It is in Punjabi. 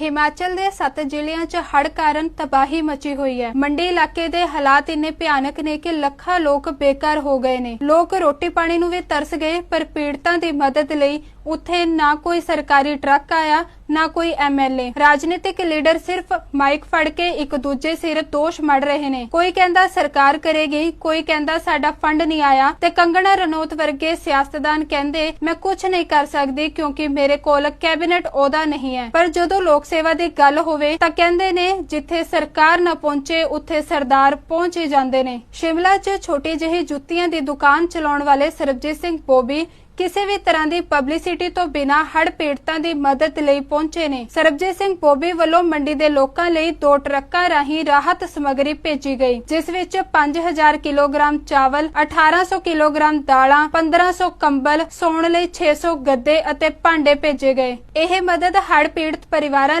ਹਿਮਾਚਲ ਦੇ 7 ਜ਼ਿਲ੍ਹਿਆਂ 'ਚ ਹੜ੍ਹ ਕਾਰਨ ਤਬਾਹੀ ਮਚੀ ਹੋਈ ਹੈ। ਮੰਡੀ ਇਲਾਕੇ ਦੇ ਹਾਲਾਤ ਇੰਨੇ ਭਿਆਨਕ ਨੇ ਕਿ ਲੱਖਾਂ ਲੋਕ ਬੇਕਾਰ ਹੋ ਗਏ ਨੇ। ਲੋਕ ਰੋਟੀ ਪਾਣੀ ਨੂੰ ਵੀ ਤਰਸ ਗਏ, ਪਰ ਪੀੜਤਾਂ ਦੀ ਮਦਦ ਲਈ ਉੱਥੇ ਨਾ ਕੋਈ ਸਰਕਾਰੀ ਟਰੱਕ ਆਇਆ ਨਾ ਕੋਈ ਐਮਐਲਏ ਰਾਜਨੀਤਿਕ ਲੀਡਰ ਸਿਰਫ ਮਾਈਕ ਫੜ ਕੇ ਇੱਕ ਦੂਜੇ ਸਿਰ ਦੋਸ਼ ਮੜ ਰਹੇ ਨੇ। ਕੋਈ ਕਹਿੰਦਾ ਸਰਕਾਰ ਕਰੇਗੀ, ਕੋਈ ਕਹਿੰਦਾ ਸਾਡਾ ਫੰਡ ਨਹੀਂ ਆਇਆ ਤੇ ਕੰਗਣਾ ਰਣੌਤ ਵਰਗੇ ਸਿਆਸਤਦਾਨ ਕਹਿੰਦੇ, ਮੈਂ ਕੁਝ ਨਹੀਂ ਕਰ ਸਕਦੀ ਕਿਉਂਕਿ ਮੇਰੇ ਕੋਲ ਕੈਬਨਿਟ ਅਹੁਦਾ ਨਹੀਂ ਹੈ। ਪਰ ਜਦੋਂ ਲੋਕ ਸੇਵਾ ਦੀ ਗੱਲ ਹੋਵੇ ਤਾਂ ਕਹਿੰਦੇ ਨੇ, ਜਿੱਥੇ ਸਰਕਾਰ ਨਾ ਪਹੁੰਚੇ, ਉੱਥੇ ਸਰਦਾਰ ਪਹੁੰਚ ਹੀ ਜਾਂਦੇ ਨੇ। ਸ਼ਿਮਲਾ 'ਚ ਛੋਟੀ ਜਿਹੀ ਜੁੱਤੀਆਂ ਦੀ ਦੁਕਾਨ ਚਲਾਉਣ ਵਾਲੇ ਸਰਬਜੀਤ ਸਿੰਘ ਬੋਬੀ ਕਿਸੇ ਵੀ ਤਰ੍ਹਾਂ ਦੀ ਪਬਲਿਸਿਟੀ ਤੋਂ ਬਿਨਾ ਹੜ ਪੀੜਤਾਂ ਦੀ ਮਦਦ ਲਈ ਪਹੁੰਚੇ ਨੇ। ਸਰਬਜੀਤ ਸਿੰਘ ਬੋਬੀ ਵੱਲੋਂ ਮੰਡੀ ਦੇ ਲੋਕਾਂ ਲਈ ਦੋ ਟਰੱਕਾਂ ਰਾਹੀਂ ਰਾਹਤ ਸਮੱਗਰੀ ਭੇਜੀ ਗਈ, ਜਿਸ ਵਿੱਚ 5000 ਕਿਲੋਗ੍ਰਾਮ ਚਾਵਲ 1800 ਕਿਲੋਗ੍ਰਾਮ ਦਾਲਾਂ 1500 ਕੰਬਲ, ਸੌਣ ਲਈ 600 ਗੱਦੇ ਅਤੇ ਭਾਂਡੇ ਭੇਜੇ ਗਏ। ਇਹ ਮਦਦ ਹੜ ਪੀੜਤ ਪਰਿਵਾਰਾਂ